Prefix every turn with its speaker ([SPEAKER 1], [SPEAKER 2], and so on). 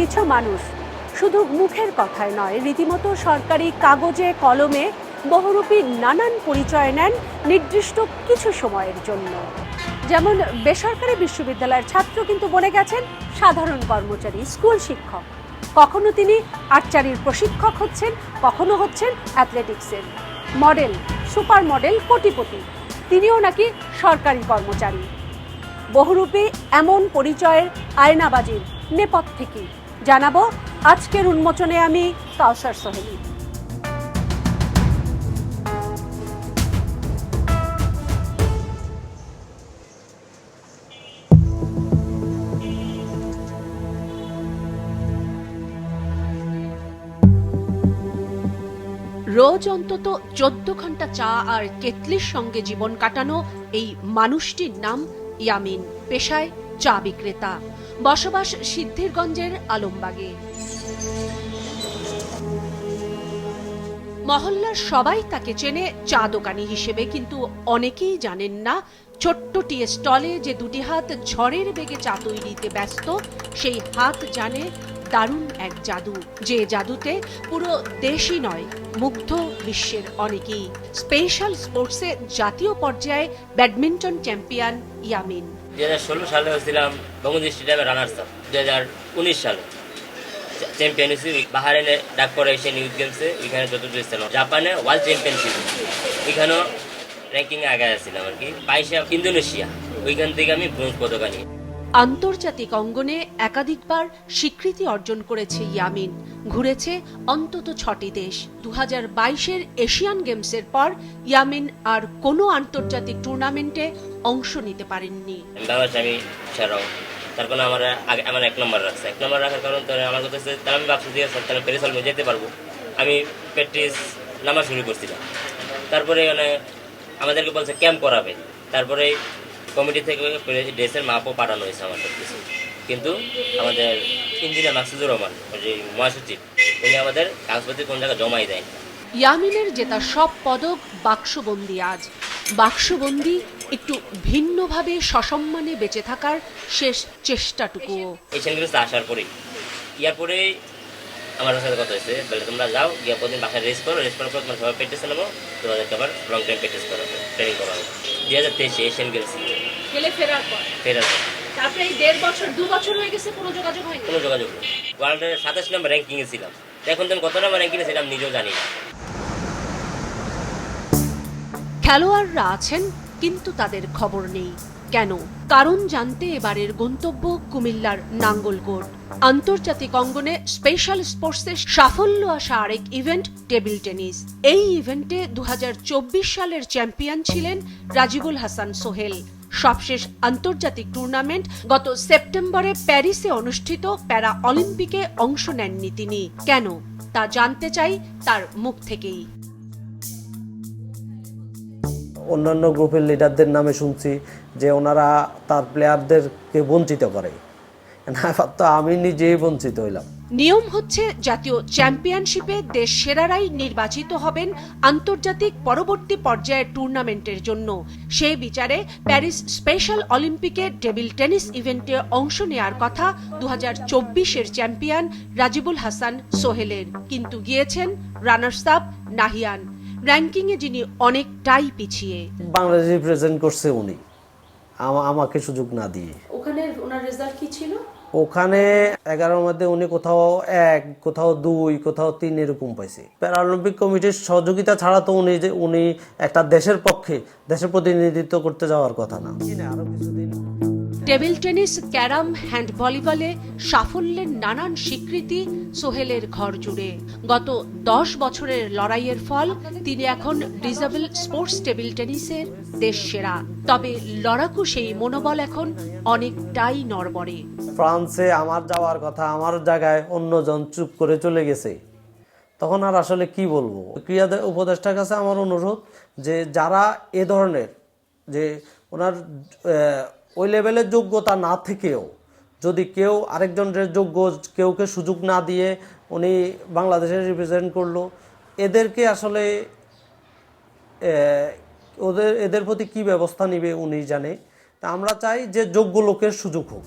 [SPEAKER 1] কিছু মানুষ। শুধু মুখের কথায় নয়, রীতিমতো সরকারি কাগজে, কলমে বহুরূপী নানান পরিচয় নেন নির্দিষ্ট কিছু সময়ের জন্য। যেমন বেসরকারি বিশ্ববিদ্যালয়ের ছাত্র কিন্তু বনে গেছেন সাধারণ কর্মচারী, স্কুল শিক্ষক। কখনো তিনি আর্চারির প্রশিক্ষক হচ্ছেন, কখনো হচ্ছেন অ্যাথলেটিক্সের মডেল সুপার মডেল কোটিপতি। তিনিও নাকি সরকারি কর্মচারী। বহুরূপী এমন পরিচয়ের আয়নাবাজির নেপথ্যে কি? জানাব, আজকের উন্মোচনে আমি কাউসার সোহেলি। রোজ অন্তত চোদ্দ ঘণ্টা চা আর কেতলির সঙ্গে জীবন কাটানো এই মানুষটির নাম ইয়ামিন পেশায় চা বিক্রেতা। বসবাস সিদ্ধিরগঞ্জের আলমবাগে। মহল্লার সবাই তাকে চেনে চা দোকানি হিসেবে, কিন্তু অনেকেই জানেন না ছোট্ট টি স্টলে যে দুটি হাত ঝড়ের বেগে চা তৈরিতে ব্যস্ত, সেই হাত জানে দারুণ এক জাদু, যে জাদুতে পুরো দেশই নয়, মুগ্ধ বিশ্বের অনেকেই। স্পেশাল স্পোর্টসে জাতীয় পর্যায়ে ব্যাডমিন্টন চ্যাম্পিয়ন ইয়ামিন।
[SPEAKER 2] দু হাজার ষোলো সালে হয়েছিলাম বঙ্গবন্ধু স্টেডিয়ামে রানার্স আপ দু হাজার উনিশ সালে চ্যাম্পিয়নশিপ হয়েছি। বাহারেনে ডাক করে এসে নিউজ গেমসে। এখানে চতুর্থ স্থান জাপানে ওয়ার্ল্ড চ্যাম্পিয়নশিপ এখানেও র্যাঙ্কিংয়ে আগে আসছিলাম আর কি। বাইশে ইন্দোনেশিয়া। ওইখান থেকে আমি ব্রোঞ্জ পদক আনি।
[SPEAKER 1] আন্তর্জাতিক অঙ্গনে একাধিকবার স্বীকৃতি অর্জন করেছে ইয়ামিন। ঘুরেছে অন্তত ছটি দেশ। দু হাজার এশিয়ান গেমসের পর ইয়ামিন আর কোনো আন্তর্জাতিক টুর্নামেন্টে অংশ নিতে পারেননি।
[SPEAKER 2] আমি আমি সেরাও আমার আগে আমার এক নম্বর রাখছে এক নম্বর রাখার কারণ আমার কথা হচ্ছে তাহলে আমি ভাবছি যে তাহলে প্যারিস যেতে পারব। আমি নামা শুরু করছিলাম। তারপরে মানে আমাদেরকে বলছে, ক্যাম্প করাবে। তারপরে কমিটি থেকে ড্রেসের মাপও পাঠানো হয়েছে আমার সব কিছু। কিন্তু আমাদের ইঞ্জিনিয়ার মাকসুদুর রহমান যে মহাসচিব উনি আমাদের কাগজপত্র কোন জায়গায় জমাই দেয়
[SPEAKER 1] ইয়ামিনের জেতা সব পদক বাক্সবন্দি আজ। বাক্সবন্দি একটু ভিন্নভাবে সসম্মানে বেঁচে থাকার শেষ চেষ্টাটুকুও।
[SPEAKER 2] এশিয়ান গেমসে আসার পরেই। ইয়ার পরে আমার সাথে কথা হয়েছে। বলে তোমরা যাও গিয়ে প্রতিদিন বাসায় রেস্ট করো রেস্ট করার পর তোমার সবাই প্র্যাকটিসে নেব তোমাদেরকে আবার লং টাইম প্র্যাকটিস করা হবে ট্রেনিং করা হবে দুই হাজার তেইশে এশিয়ান গেমস
[SPEAKER 1] গেলে ফেরার পর।
[SPEAKER 2] ফেরার পর।
[SPEAKER 1] তারপরে এই দেড় বছর দু বছর হয়ে গেছে কোনো যোগাযোগ হয়নি?
[SPEAKER 2] কোনো যোগাযোগ নেই। ওয়ার্ল্ডের সাতাশ নম্বর র্যাঙ্কিংয়ে ছিলাম। এখন তুমি কত নম্বর র্যাঙ্কিংয়ে সেটা আমি নিজেও জানি না।
[SPEAKER 1] খেলোয়াড়রা আছেন কিন্তু তাদের খবর নেই। কেন? কারণ জানতে এবারের গন্তব্য কুমিল্লার নাঙ্গলকোট। আন্তর্জাতিক অঙ্গনে স্পেশাল স্পোর্টসের সাফল্য আসা আরেক ইভেন্ট টেবিল টেনিস এই ইভেন্টে দু হাজার চব্বিশ সালের চ্যাম্পিয়ন ছিলেন রাজিবুল হাসান সোহেল। সবশেষ আন্তর্জাতিক টুর্নামেন্ট গত সেপ্টেম্বরে প্যারিসে অনুষ্ঠিত প্যারা অলিম্পিকে অংশ নেননি তিনি। কেন? তা জানতে চাই তার মুখ থেকেই।
[SPEAKER 3] অন্যান্য গ্রুপের লিডারদের নামে শুনছি যে ওনারা তার প্লেয়ারদেরকে বঞ্চিত করে। আমি নিজেই বঞ্চিত হইলাম।
[SPEAKER 1] নিয়ম হচ্ছে জাতীয় চ্যাম্পিয়নশিপে দেশ সেরারাই নির্বাচিত হবেন আন্তর্জাতিক পরবর্তী পর্যায়ের টুর্নামেন্টের জন্য। সেই বিচারে প্যারিস স্পেশাল অলিম্পিকে টেবিল টেনিস ইভেন্টে অংশ নেয়ার কথা দু চব্বিশের চ্যাম্পিয়ন রাজিবুল হাসান সোহেলের। কিন্তু গিয়েছেন রানার্স আপ নাহিয়ান। র্যাঙ্কিংয়ে যিনি অনেকটাই পিছিয়ে।
[SPEAKER 3] বাংলাদেশ রিপ্রেজেন্ট করছে উনি। আমাকে সুযোগ না দিয়ে।
[SPEAKER 1] ওখানে ওনার রেজাল্ট কি ছিল?
[SPEAKER 3] ওখানে এগারোর মধ্যে উনি কোথাও এক কোথাও দুই কোথাও তিন এরকম পাইছে। প্যারালিম্পিক কমিটির সহযোগিতা ছাড়া তো উনি যে উনি একটা দেশের পক্ষে দেশের প্রতিনিধিত্ব করতে যাওয়ার কথা না। আরও কিছুদিন
[SPEAKER 1] টেবিল টেনিস, ক্যারাম, হ্যান্ড ভলিবলে সাফল্যের নানান স্বীকৃতি সোহেলের ঘর জুড়ে। গত দশ বছরের লড়াইয়ের ফল, তিনি এখন ডিজেবল স্পোর্টস টেবিল টেনিসের দেশ সেরা তবে লড়াকু সেই মনোবল এখন অনেকটাই নড়বড়ে।
[SPEAKER 3] ফ্রান্সে আমার যাওয়ার কথা, আমার জায়গায় অন্যজন চুপ করে চলে গেছে। তখন আর আসলে কি বলব? ক্রিয়া দে- উপদেষ্টার কাছে আমার অনুরোধ যে, যারা এ ধরনের, যে ওনার ওই লেভেলের যোগ্যতা না থেকেও যদি কেউ আরেকজনের যোগ্য কেউকে সুযোগ না দিয়ে উনি বাংলাদেশে রিপ্রেজেন্ট করল, এদেরকে আসলে ওদের, এদের প্রতি কি ব্যবস্থা নিবে উনি জানে। তা আমরা চাই যে যোগ্য লোকের সুযোগ হোক।